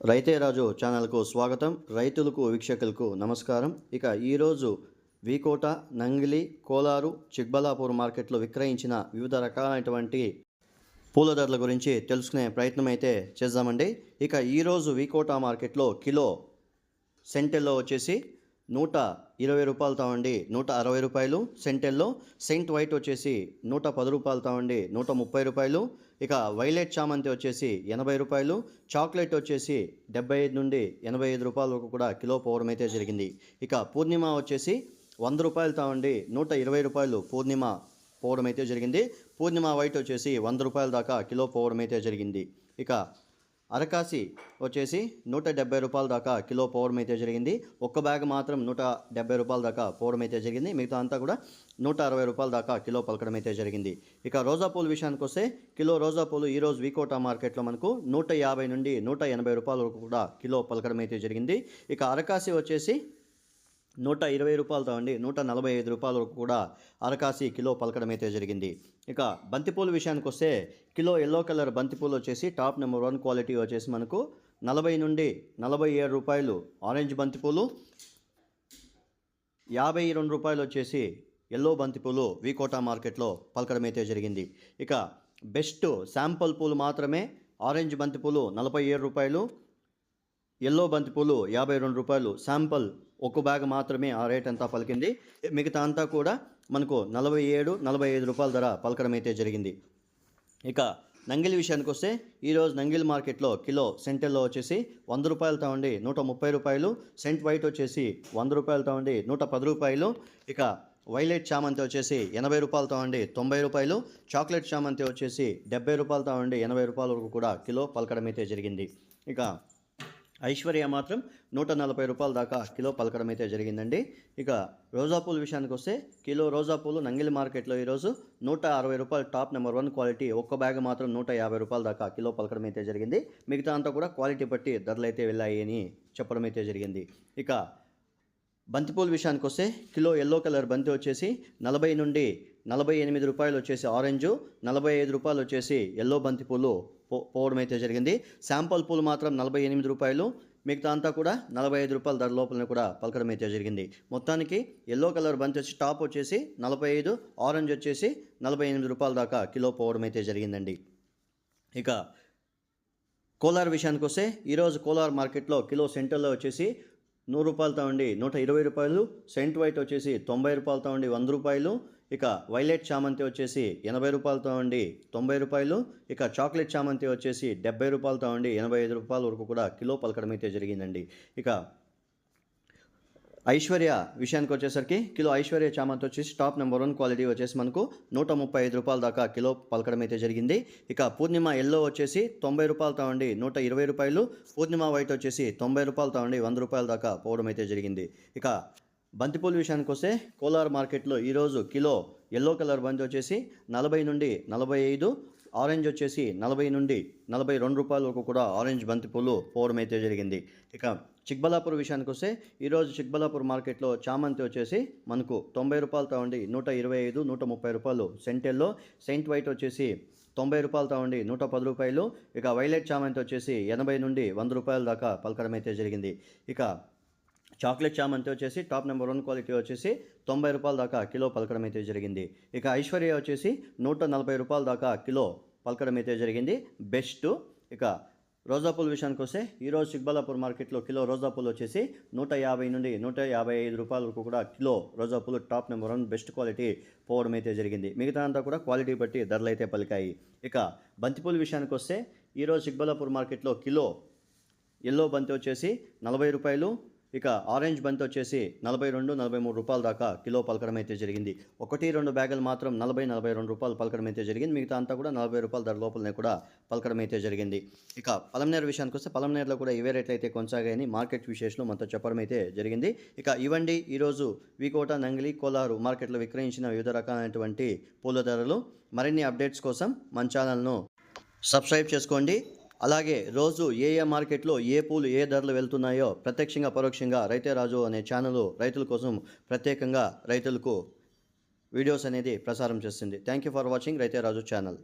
రైతే రాజు ఛానల్కు స్వాగతం. రైతులకు వీక్షకులకు నమస్కారం. ఇక ఈరోజు వీకోట నంగిలి కోలారు చిక్బలాపూర్ మార్కెట్లో విక్రయించిన వివిధ రకాలైనటువంటి పూల ధరల గురించి తెలుసుకునే ప్రయత్నం అయితే చేద్దామండి. ఇక ఈరోజు వీకోట మార్కెట్లో కిలో సెంటెల్లో వచ్చేసి నూట ఇరవై రూపాయలు తావండి నూట అరవై రూపాయలు. సెంటెల్లో సెయింట్ వైట్ వచ్చేసి నూట పది రూపాయలు తావండి నూట ముప్పై రూపాయలు. ఇక వైలెట్ చామంతి వచ్చేసి ఎనభై రూపాయలు చాక్లెట్ వచ్చేసి డెబ్బై ఐదు నుండి ఎనభై ఐదు రూపాయల వరకు కూడా కిలో పోవడం అయితే జరిగింది. ఇక పూర్ణిమ వచ్చేసి వంద రూపాయలతో ఉండి నూట ఇరవై రూపాయలు పూర్ణిమ పోవడం అయితే జరిగింది. పూర్ణిమ వైట్ వచ్చేసి వంద రూపాయల దాకా కిలో పోవడం అయితే జరిగింది. ఇక అరకాసి వచ్చేసి నూట డెబ్బై రూపాయల దాకా కిలో పోవడం అయితే జరిగింది. ఒక్క బ్యాగ్ మాత్రం నూట డెబ్బై రూపాయల దాకా పోవడం అయితే జరిగింది. మిగతా అంతా కూడా నూట అరవై రూపాయల దాకా కిలో పలకడం అయితే జరిగింది. ఇక రోజా పూల విషయానికి వస్తే కిలో రోజా పూలు ఈరోజు వీకోటా మార్కెట్లో మనకు నూట యాభై నుండి నూట ఎనభై రూపాయల వరకు కూడా కిలో పలకడం అయితే జరిగింది. ఇక అరకాసి వచ్చేసి నూట ఇరవై రూపాయలతో అండి నూట నలభై ఐదు రూపాయల వరకు కూడా అరకాసి కిలో పలకడమైతే జరిగింది. ఇక బంతిపూల విషయానికి వస్తే కిలో ఎల్లో కలర్ బంతిపూలు వచ్చేసి టాప్ నెంబర్ వన్ క్వాలిటీ వచ్చేసి మనకు నలభై నుండి నలభై ఏడు రూపాయలు ఆరెంజ్ బంతిపూలు యాభై రెండు రూపాయలు వచ్చేసి ఎల్లో బంతిపూలు వీకోటా మార్కెట్లో పలకడమైతే జరిగింది. ఇక బెస్ట్ శాంపుల్ పూలు మాత్రమే ఆరెంజ్ బంతిపూలు నలభై ఏడు రూపాయలు ఎల్లో బంతిపూలు యాభై రెండు రూపాయలు శాంపుల్ ఒక బ్యాగ్ మాత్రమే ఆ రేట్ అంతా పలికింది. మిగతా అంతా కూడా మనకు నలభై ఏడు నలభై ఐదు రూపాయల ధర పలకడం అయితే జరిగింది. ఇక నంగిలి విషయానికి వస్తే ఈరోజు నంగిలి మార్కెట్లో కిలో సెంటెల్లో వచ్చేసి వంద రూపాయలతో ఉండి నూట ముప్పై రూపాయలు సెంట్ వైట్ వచ్చేసి వంద రూపాయలతో ఉండి నూట పది రూపాయలు ఇక వైలెట్ చామంతి వచ్చేసి ఎనభై రూపాయలతో ఉండి తొంభై రూపాయలు చాక్లెట్ చామంతి వచ్చేసి డెబ్బై రూపాయలతో ఉండి ఎనభై రూపాయల వరకు కూడా కిలో పలకడం అయితే జరిగింది. ఇక ఐశ్వర్య మాత్రం నూట నలభై రూపాయల దాకా కిలో పలకడం అయితే జరిగిందండి. ఇక రోజా పూల విషయానికి వస్తే కిలో రోజా పూలు నంగిలి మార్కెట్లో ఈరోజు నూట అరవై రూపాయలు టాప్ నెంబర్ వన్ క్వాలిటీ ఒక్క బ్యాగ్ మాత్రం నూట యాభై రూపాయల దాకా కిలో పలకడం అయితే జరిగింది. మిగతా అంతా కూడా క్వాలిటీ బట్టి ధరలు అయితే వెళ్ళాయి అని చెప్పడం అయితే జరిగింది. ఇక బంతిపూల విషయానికి వస్తే కిలో ఎల్లో కలర్ బంతి వచ్చేసి నలభై నుండి నలభై ఎనిమిది రూపాయలు వచ్చేసి ఆరెంజు నలభై ఐదు రూపాయలు వచ్చేసి ఎల్లో బంతిపూలు పో పోవడం అయితే జరిగింది. శాంపుల్ పూలు మాత్రం నలభై ఎనిమిది రూపాయలు మిగతా అంతా కూడా నలభై ఐదు రూపాయల ధర లోపలనే కూడా పలకడం అయితే జరిగింది. మొత్తానికి ఎల్లో కలర్ బంతి వచ్చి టాప్ వచ్చేసి నలభై ఐదు ఆరెంజ్ వచ్చేసి నలభై ఎనిమిది రూపాయల దాకా కిలో పోవడం అయితే జరిగిందండి. ఇక కోలార్ విషయానికి వస్తే ఈరోజు కోలార్ మార్కెట్లో కిలో సెంటర్లో వచ్చేసి నూరు రూపాయలతో ఉండి నూట ఇరవై రూపాయలు సెంట్ వైట్ వచ్చేసి తొంభై రూపాయలతో ఉండి వంద రూపాయలు ఇక వైలెట్ చామంతి వచ్చేసి ఎనభై రూపాయలతో ఉండి తొంభై రూపాయలు. ఇక చాక్లెట్ చామంతి వచ్చేసి డెబ్బై రూపాయలతో ఉండి ఎనభై ఐదు రూపాయల వరకు కూడా కిలో పలకడం అయితే జరిగిందండి. ఇక ఐశ్వర్య విషయానికి వచ్చేసరికి కిలో ఐశ్వర్య చామంతి వచ్చేసి టాప్ నెంబర్ వన్ క్వాలిటీ వచ్చేసి మనకు నూట ముప్పై ఐదు రూపాయల దాకా కిలో పలకడం అయితే జరిగింది. ఇక పూర్ణిమ ఎల్లో వచ్చేసి తొంభై రూపాయలతో ఉండి నూట ఇరవై రూపాయలు. పూర్ణిమ వైట్ వచ్చేసి తొంభై రూపాయలతో ఉండి వంద రూపాయల దాకా పోవడం అయితే జరిగింది. ఇక బంతిపూల విషయానికి వస్తే కోలార్ మార్కెట్లో ఈరోజు కిలో ఎల్లో కలర్ బంతి వచ్చేసి నలభై నుండి నలభై ఐదు ఆరెంజ్ వచ్చేసి నలభై నుండి నలభై రెండు రూపాయల వరకు కూడా ఆరెంజ్ బంతిపూలు పోవడం అయితే జరిగింది. ఇక చిక్బలాపూర్ విషయానికి వస్తే ఈరోజు చిక్బలాపూర్ మార్కెట్లో చామంతి వచ్చేసి మనకు తొంభై రూపాయలతో ఉండి నూట ఇరవై ఐదు నూట ముప్పై రూపాయలు. సెంటెల్లో సెయింట్ వైట్ వచ్చేసి తొంభై రూపాయలతో ఉండి నూట పది రూపాయలు. ఇక వైలెట్ చామంతి వచ్చేసి ఎనభై నుండి వంద రూపాయల దాకా పలకడం అయితే జరిగింది. ఇక చాక్లెట్ చామంతి వచ్చేసి టాప్ నెంబర్ వన్ క్వాలిటీ వచ్చేసి తొంభై రూపాయల దాకా కిలో పలకడం అయితే జరిగింది. ఇక ఐశ్వర్య వచ్చేసి నూట నలభై రూపాయల దాకా కిలో పలకడం అయితే జరిగింది. బెస్ట్. ఇక రోజా పూల విషయానికి వస్తే ఈరోజు సిగ్బలాపూర్ మార్కెట్లో కిలో రోజా పూలు వచ్చేసి నూట యాభై నుండి నూట యాభై ఐదు రూపాయల వరకు కూడా కిలో రోజా పూలు top number one best quality పోవడం అయితే జరిగింది. మిగతా అంతా కూడా క్వాలిటీ బట్టి ధరలు అయితే పలికాయి. ఇక బంతిపూల విషయానికి వస్తే ఈరోజు సిగ్బలాపూర్ మార్కెట్లో కిలో ఎల్లో బంతి వచ్చేసి నలభై రూపాయలు ఇక ఆరెంజ్ బంత్ వచ్చేసి నలభై రెండు నలభై మూడు రూపాయల దాకా కిలో పలకడం అయితే జరిగింది. ఒకటి రెండు బ్యాగులు మాత్రం నలభై నలభై రెండు రూపాయలు పలకడం అయితే జరిగింది. మిగతా అంతా కూడా నలభై రూపాయల ధర లోపలనే కూడా పలకడం అయితే జరిగింది. ఇక పలంనేరు విషయానికి వస్తే పలంనేరులో కూడా ఇవే రేట్లు అయితే కొనసాగాయని మార్కెట్ విశేషాలు మనతో చెప్పడం అయితే జరిగింది. ఇక ఇవ్వండి ఈరోజు వికోట నంగిలి కోలారు మార్కెట్లో విక్రయించిన వివిధ రకాలైనటువంటి పూల ధరలు. మరిన్ని అప్డేట్స్ కోసం మన ఛానల్ను సబ్స్క్రైబ్ చేసుకోండి. అలాగే రోజు ఏ ఏ మార్కెట్లో ఏ పూలు ఏ ధరలు వెళ్తున్నాయో ప్రత్యక్షంగా పరోక్షంగా రైతే రాజు అనే ఛానల్ రైతుల కోసం ప్రత్యేకంగా రైతులకు వీడియోస్ అనేది ప్రసారం చేస్తుంది. థ్యాంక్ యూ ఫర్ వాచింగ్ రైతే రాజు ఛానల్.